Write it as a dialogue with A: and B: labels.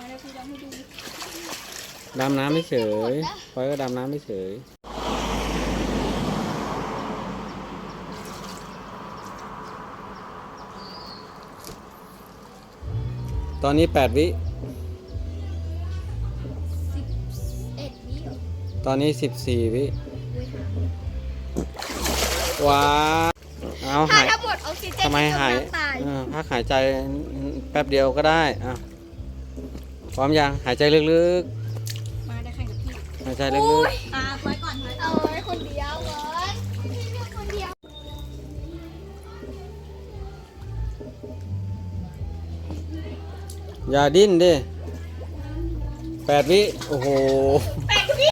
A: มาแล้วพี่ลองให้ดู
B: ดำน้ำไม่เฉยพลอยก็ดำน้ำไม่เฉยตอนนี้แปดวิ
A: สิบเอ็ดวิเหรอ
B: ตอนนี้สิบสี่วิ
A: อุ้ยหา
B: ว้าวเอา
A: ถ้า
B: หาย
A: ทั้งหมดออกซิเจน
B: ทำไมหาย
A: จมน้ำตาย
B: เออพักหายใจแป๊บเดียวก็ได้อะ พร้อมยังหายใจลึก
A: มาได้แข่งกับพี่
B: ๆหายใจลึ
A: อุ้
B: ก
A: ยอ่าไว้ก่อนเอาไว้คนเดียวก่อนพี่เลือกคนเดียว
B: ๆอย่าดิ้นดิแปดวิโอ้โห
A: แปด